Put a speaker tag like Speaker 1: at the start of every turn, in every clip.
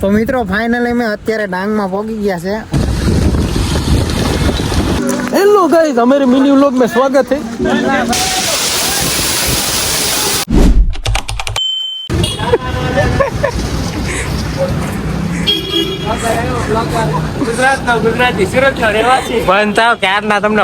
Speaker 1: તો મિત્રો ફાઇનલી મેં અત્યારે ડાંગમાં પહોંચી ગયા છે.
Speaker 2: હેલો ગાઈઝ અમારે મિની
Speaker 3: વ્લોગ મેં સ્વાગત છે.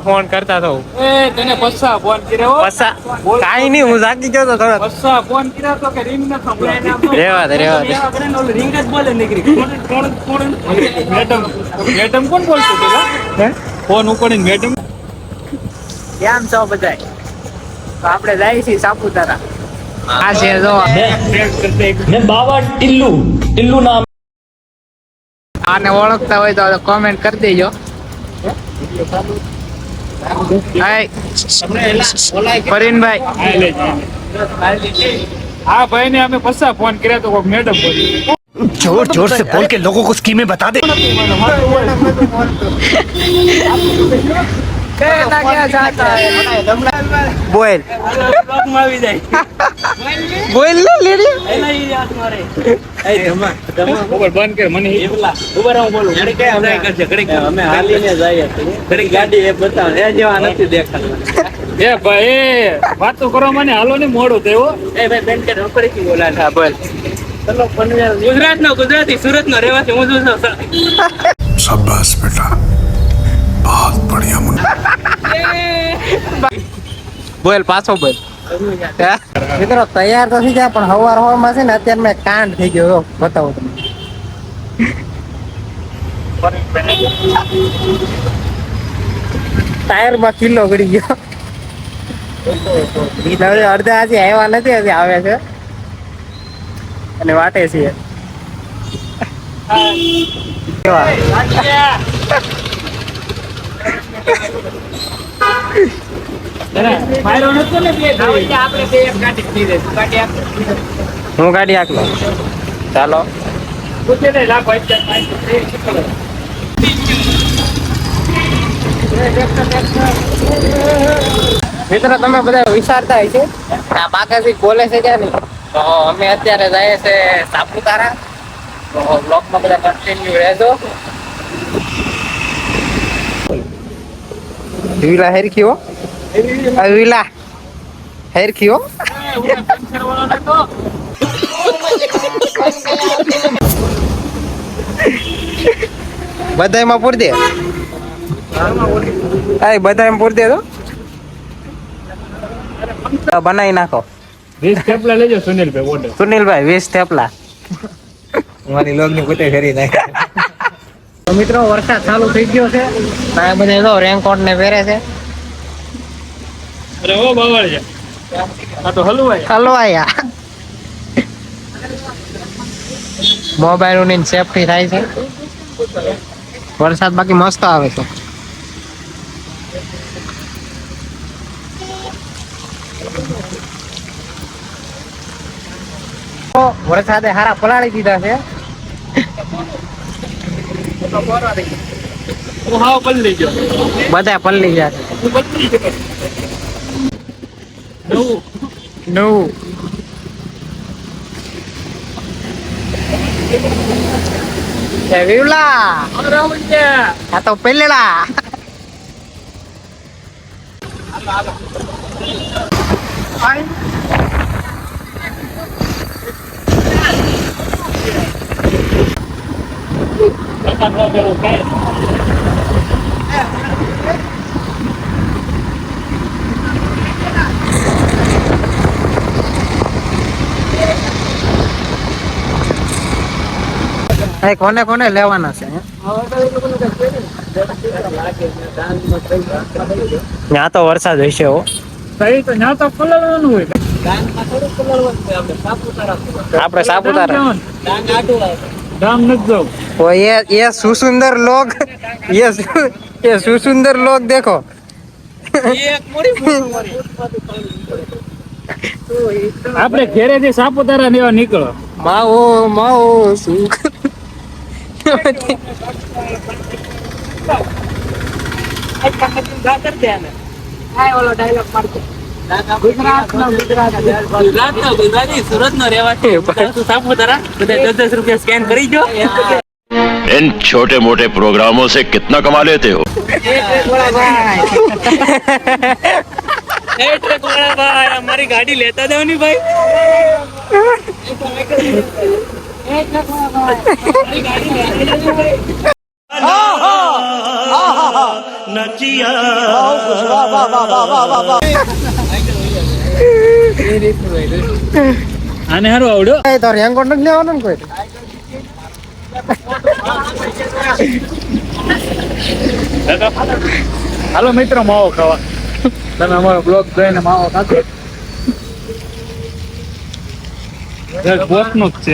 Speaker 3: ફોન કરતા
Speaker 2: મેડમ કેમ છો બધા આપડે જાય છે સાપુતારા. આ જો.
Speaker 4: બાબા ટિલ્લુ ટિલ્લુ. નામ
Speaker 2: આને ઓળખતા હોય તો કોમેન્ટ કરી દેજો હાય ફરીનભાઈ હા ભાઈ ને અમે પસ્સા ફોન કર્યા તો કોઈક મેડમ બોલી
Speaker 4: जोर जोर से बोल के लोगों को स्कीमें बता दे
Speaker 2: ગાડી એ બતાવ એ જેવા નથી દેખાતા એ ભાઈ વાતો કરો મને હાલો ને મોડું થયું એ ભાઈ બેન કે બોલા બોલ.
Speaker 3: ચલો પનવેલ
Speaker 2: ગુજરાત નો ગુજરાતી સુરત નો રહેવાસી હું છું.
Speaker 5: શાબાશ बहुत बढ़िया मुन्ना
Speaker 3: બોલ પાછો બોલ હા?
Speaker 1: મિત્રો તૈયાર તો થઈ ગયા પણ હવાર હવારમાં છે ને અત્યારે મેં કાંડ થઈ ગયો જો બતાવો તમે ટાયરમાં કિલ્લો ગળી ગયો ઈ તો હવે અડધા હજી આવ્યા નથી હજી આવે છે અને વાટે છે કેવા?
Speaker 3: હું ગાડી આકલો ચાલો.
Speaker 2: પૂછે ને લાખ અત્યારે પાંચસો
Speaker 1: મિત્રો, તમે બધા વિચારતા હોય છે આ બાકાથી બોલે છે ક્યાં નહીં તો અમે અત્યારે જઈએ છે સાપુતારા. તો બ્લોગમાં બધા કન્ટિન્યુ રહેજો.
Speaker 3: વિલા હેરખી હો આ વિલા હેરખી હો બધાયમાં પૂર દે? આ બધાયમાં પૂર દે તો? બનાવી નાખો.
Speaker 2: વીસ થેપલા લેજો સુનિલભાઈ ઓર્ડર
Speaker 3: સુનિલભાઈ વીસ થેપલા. મારી લોગની પોતે કરી નાખે.
Speaker 1: મિત્રો વરસાદ ચાલુ થઈ ગયો છે. આ બધા તો રેનકોટ ને પહેરે છે.
Speaker 2: અરે ઓ બાવળ છે આ તો હલવાય
Speaker 1: હલવાયા. મોબાઈલની સેફટી થાય છે. વરસાદ બાકી મસ્ત આવે છે. વરસાદે હારા પલાળી દીધા છે.
Speaker 2: હું હાવ બદલી ગયો.
Speaker 1: બધા
Speaker 2: બદલી ગયો નવું.
Speaker 1: નવું વિવલા. આ તો પેલેલા. એ કોને કોને લેવાના છે? હે?
Speaker 3: ત્યાં તો વરસાદ હશે હો.
Speaker 2: સહી તો ત્યાં તો પલળવાનું હોય.
Speaker 3: આપણે સાપુતારા.
Speaker 2: ગામ નથી જવું
Speaker 3: ओ ये ये सुसुंदर लोग ये सु- ये सुसुंदर लोग देखो
Speaker 2: આપણે ઘેરેથી સાપુતારા લેવા નીકળો
Speaker 3: માઓ માઓ સુખ
Speaker 2: ગુજરાતનો ગુજરાતી સુરતનો રહેવાસી તું સાપુતારા બધા દસ દસ રૂપિયા સ્કેન કરી જો
Speaker 6: इन छोटे मोटे प्रोग्रामों से कितना कमा लेते हो
Speaker 2: એ ટ્રક વાળા ભાઈ અમારી ગાડી લેતા આને હારું આવડ્યો?
Speaker 1: એ તો રેંગ નથી લેવાનો ને કોઈ?
Speaker 2: હાલો મિત્રો માવો ખાવા. તમે અમારો બ્લોગ જોઈને માવો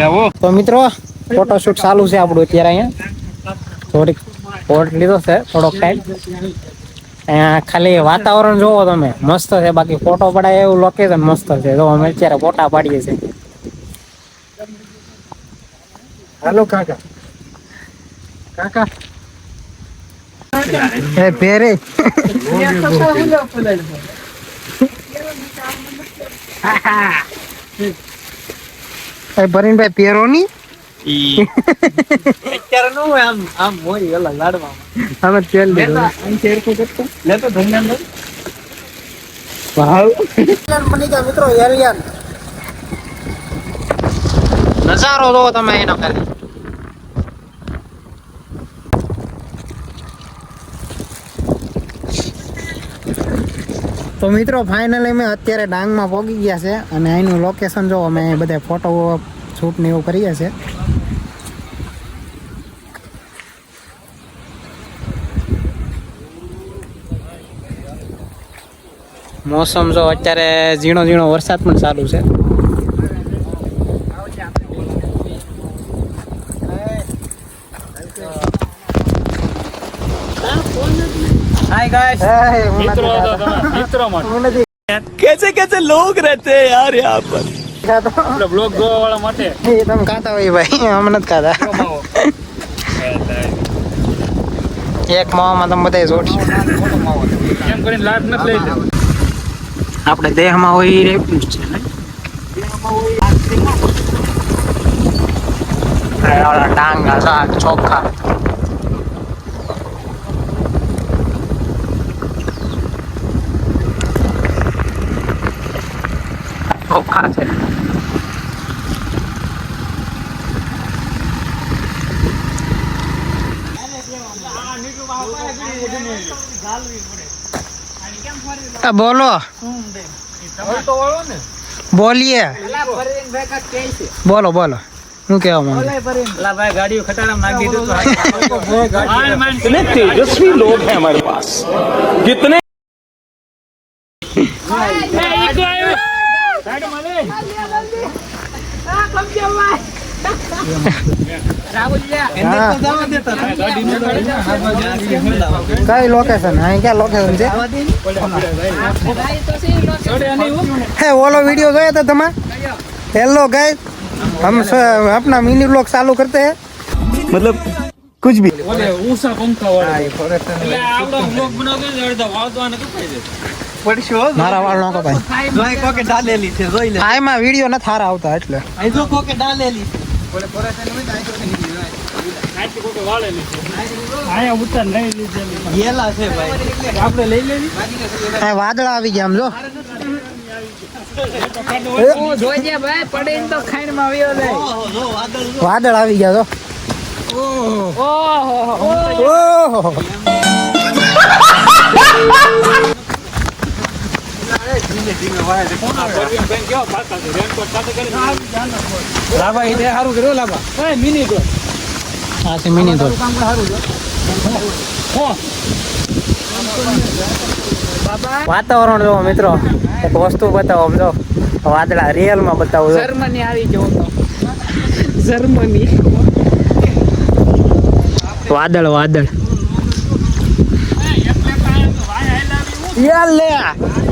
Speaker 2: આવો
Speaker 1: તો મિત્રો ફોટોશૂટ ચાલુ છે આપણું અત્યારે અહીંયા. થોડીક ફોટ લીધો છે થોડોક ટાઈમ અહીંયા ખાલી વાતાવરણ જોવો તમે. મસ્ત છે બાકી ફોટો પડાય એવું લોકેશન મસ્ત છે. જો અમે અત્યારે ફોટા પાડીએ છીએ. હાલો કાકા. કાકા. એ પેરે ભરીનભાઈ પહેરો ની
Speaker 2: અત્યારે નો હોય આમ આમ હોય એલા લાડવામાં
Speaker 1: અમે તેલ લીધું?
Speaker 2: લેતો ધન્યવાદ
Speaker 1: બની ગયા મિત્રો એલિયન. નજારો જોવો તમે એનો ખાલી. તો મિત્રો ફાઇનલી અમે અત્યારે ડાંગમાં પહોંચી ગયા છે અને અહીંનું લોકેશન જો અમે બધા ફોટો શૂટ ને એવું કરીએ છીએ મોસમ જો અત્યારે ઝીણો ઝીણો વરસાદ પણ ચાલુ છે
Speaker 2: હાય ગાઈસ મિત્રો હતો તમે મિત્રો માટે
Speaker 1: કેસે કેસે લોગ રહેતે हैं यार यहाँ पर
Speaker 2: આપણે બ્લોગ જોવા વાળા માટે.
Speaker 1: એ તમે ખાતા હોય ભાઈ અમે નથી ખાતા.
Speaker 2: માવો
Speaker 1: એક માવામાં તમે બધા જોડશો.
Speaker 2: એમ કરીને લાભ નથી લઈ
Speaker 1: આપણે દેહમાં હોય એ રેપનું જ છે ને. ડાંગા શાક ચોખા. આ છે બોલો બોલીએ બોલો બોલો શું કેવા માંગુ
Speaker 2: ભાઈ ગાડીઓ ખટારામાં નાખી દીધું
Speaker 4: હે પાસ કિતને
Speaker 1: કઈ લોકેશન અહીં ક્યાં લોકેશન છે હે ઓલો વિડિયો જોયા था તમે हेलो गाइस हम स- अपना मिनी ब्लॉग चालू करते हैं मतलब कुछ भी
Speaker 2: ઓલે ઊંચા પંખા વાળા એટલે આપણો બ્લોગ બનાવતો ને અડધા વાળતો આને કપાઈ દે
Speaker 1: મારા વાળ નો કપાય એમાં વિડિયો નથી સારા આવતા એટલે.
Speaker 2: આથી કોકે વાળેલી છે. આયા ઉતાર લઈ લીધેલી. આપણે લઈ લેવી?
Speaker 1: આ વાદળા આવી ગયા આમ જો. વાદળ આવી ગયા તો ઓહો.
Speaker 2: કેવા લાભા સારું કર્યો લાભા. મિની
Speaker 1: છે મિની વાતાવરણ જો મિત્રો. એક વસ્તુ બતાવો જો વાદળા રિયલમાં બતાવો.
Speaker 3: જર્મની આવી ગયો તો. જર્મની.
Speaker 1: વાદળ વાદળ. યે લે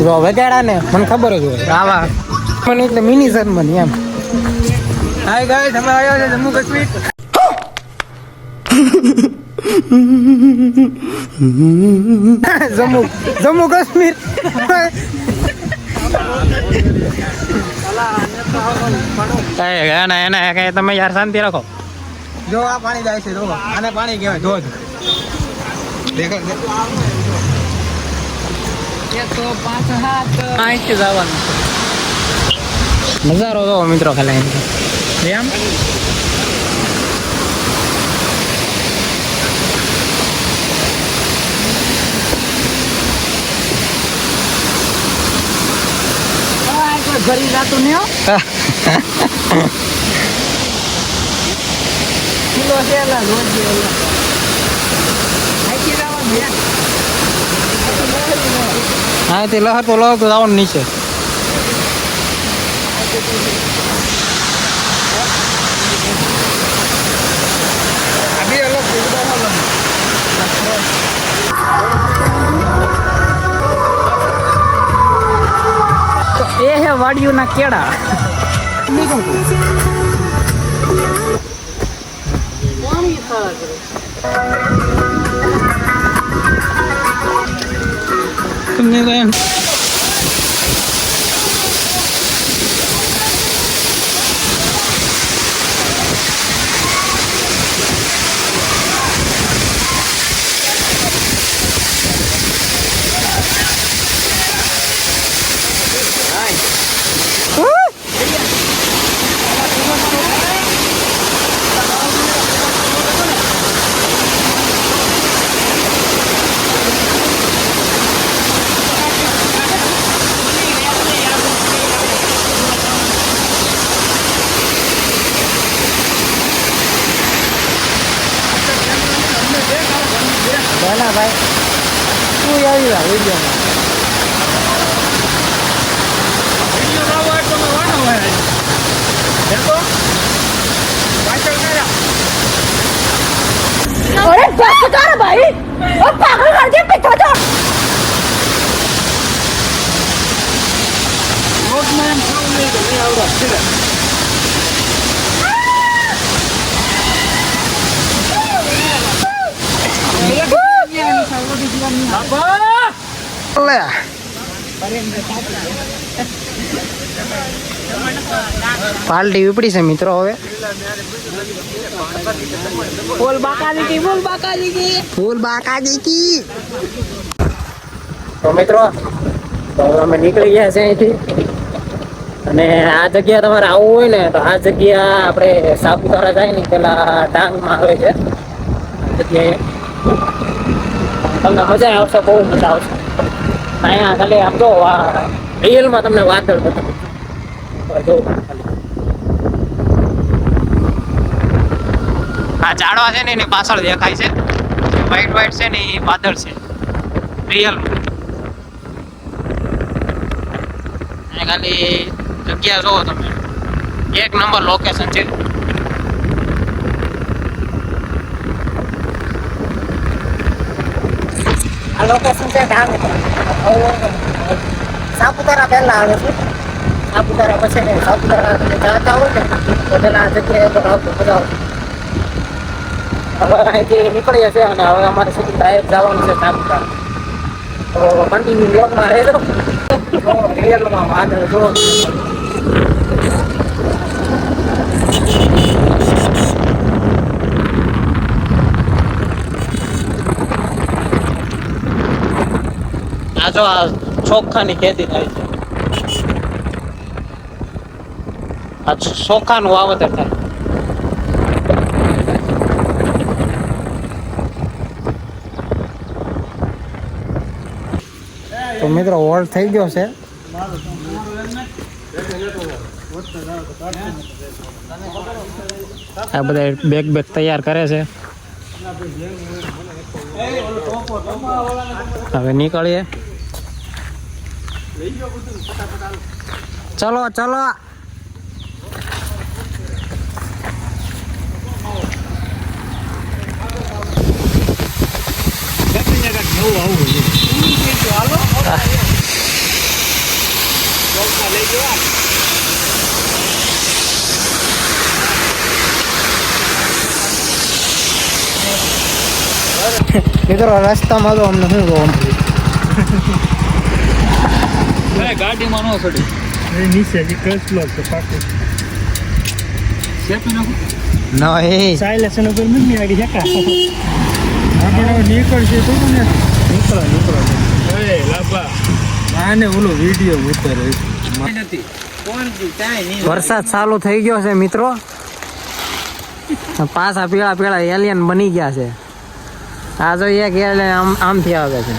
Speaker 1: જો વગાડ્યા ને મને ખબર જ હોય. આવા. મને એટલે મિની જર્મની એમ. હાય ગાઈસ અમે આવ્યા છે જમ્મુ કાશ્મીર. જમ્મુ જમ્મુ કાશ્મીર. ગયા એને તમે યાર શાંતિ રાખો. જો આ પાણી જાય છે જો આને પાણી કહેવાય ધોધ દેખો અહીંથી જવાનું. નજારો તો મિત્રો ખાલી એમ? ભરી જતું નહીં કિલો છે. રોજ હા તે લહર તો લહર તો જવાનું નીચે. એ હે વાડિયુંના કેળા. તમને તો là vậy Vui ơi là bây giờ
Speaker 7: अरे बस कर
Speaker 1: પાલટી ઉપડી છે મિત્રો હવે. ફૂલ બાકાજી કી બોલ બાકાજી કી બોલ બાકાજી કી તો મિત્રો તો અમે નીકળી ગયા છે અહીંથી. અને આ જગ્યા તમારે આવવું હોય ને તો આ જગ્યા આપણે સાપુતારા જાય ને પેલા ડાંગમાં આવે છે. જગ્યાએ. તમને મજા આવશે, બહુ મજા આવશે. અહીંયા ખાલી આમ તો રિયલમાં તમને વાદળ બતાવું. જો આ ઝાડવા છે ને, એની પાછળ દેખાય છે. વ્હાઈટ વ્હાઈટ છે ને, એ વાદળ છે. રિયલ ખાલી જગ્યા જોવો તમે. એક નંબર લોકેશન છે. આ લોકેશન છે ડાંગ સાપુતારા પહેલા આવે છે. સાપુતારા પછી ને સાપુતારા તમે જતા હોય ને, તો પેલા આ જગ્યાએ પર આવતું મજા હવે અહીંથી નીકળીએ છીએ અને હવે અમારે સીધું ડાયરેક્ટ જવાનું છે સાપુતારા. તો કન્ટિન્યુ બ્લોગમાં રહેજો. રિયલમાં વાદળ જો આ જો આ ચોખાની ખેતી થાય છે. આ ચોખાનું વાવતર થાય. તો મિત્રો હોલ્ડ થઈ ગયો છે. આ બધા બેગ બેગ તૈયાર કરે છે. હવે નીકળીએ. ચલો ચલો. મિત્રો રસ્તામાં તો અમને શું કહું?
Speaker 2: ભાઈ ગાડીમાં નો ચડી.
Speaker 8: નીચે જે કચ્છ બ્લોક છે પાકું.
Speaker 2: શેપી નાખો
Speaker 1: ના એ.
Speaker 8: સાયલેશન ઉપર નથી આગળ જકા આપણે નીકળશે તો ને નીકળો નીકળો.
Speaker 2: એ લાભા
Speaker 8: આને ઓલો વીડિયો ઉતારે.
Speaker 2: નથી.
Speaker 1: વરસાદ ચાલુ થઈ ગયો છે મિત્રો. પાછા પીળા પીળા એલિયન બની ગયા છે. આ જો એક એલિયન આમ આમથી આવે છે.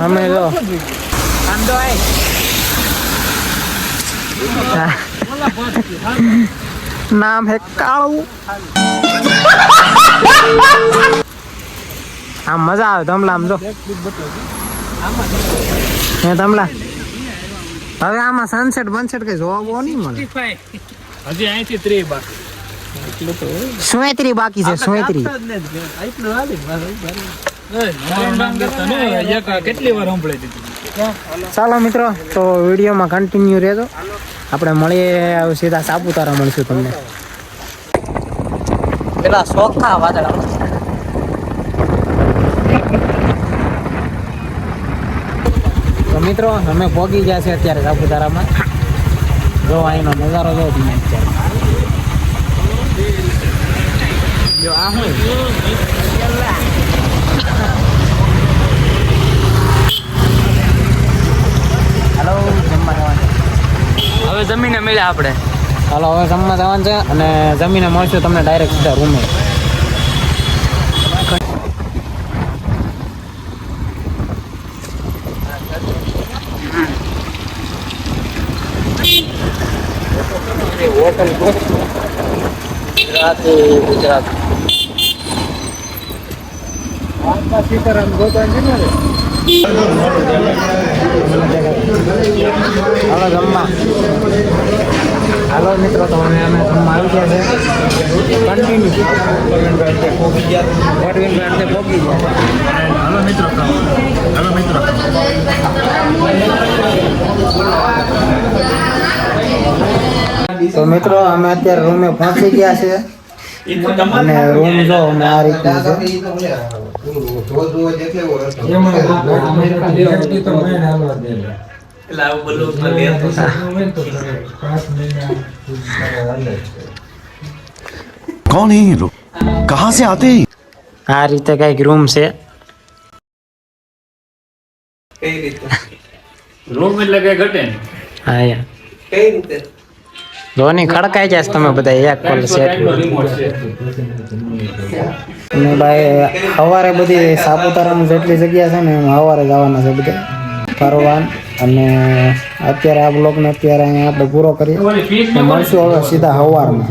Speaker 1: અમે નામ હે કાળું. આમ મજા આવે ધમલા આમ જો. હે ધમલા. હવે આમાં સનસેટ બનસેટ કઈ જોવા બહુ નહીં મળે.
Speaker 2: હજી અહીંથી ત્રી બાકી.
Speaker 1: સુએત્રી બાકી છે
Speaker 2: દીધું
Speaker 1: ચાલો મિત્રો તો વિડીયોમાં કન્ટિન્યુ રહેજો. આપણે મળીએ સીધા સાપુતારા મળશું તમને. પેલા સોખા વાદળા તો મિત્રો અમે પહોંચી ગયા છે અત્યારે સાપુતારામાં. જો અહીંનો નજારો જો તમે અત્યારે. હાલો જમવા જવાનું.
Speaker 2: હવે જમીને મળ્યા આપણે.
Speaker 1: હાલો હવે જમવા જવાનું છે અને જમીને મળશું તમને ડાયરેક્ટ સીધા રૂમે ગુજરાતી ગુજરાત હાલો જમવા હાલો મિત્રો તમને અમે જમવા આવી ગયા છે કન્ટિન્યુ પોગી ગયા પોગી ગયા
Speaker 8: હાલો મિત્રો હાલો મિત્રો
Speaker 1: તો મિત્રો, અમે અત્યારે રૂમે પહોંચી ગયા છે અને રૂમ જો અમે આ રીતના છે.
Speaker 5: કોણ હે લોગ કહા સે આતે
Speaker 1: આ રીતે કંઈક રૂમ છે.
Speaker 2: રૂમ એટલે કઈ ઘટે
Speaker 1: કઈ રીતે? ધોની ખડકાઈ જાય છે તમે બધા એક કોલ સેટ અને ભાઈ સવારે બધી સાપુતારામાં જેટલી જગ્યા છે ને એમાં સવારે જવાના છે બધે. ફરવાન અને અત્યારે આ બ્લોગને અત્યારે અહીંયા આપણે પૂરો કરીએ. મળશું હવે સીધા સવારમાં.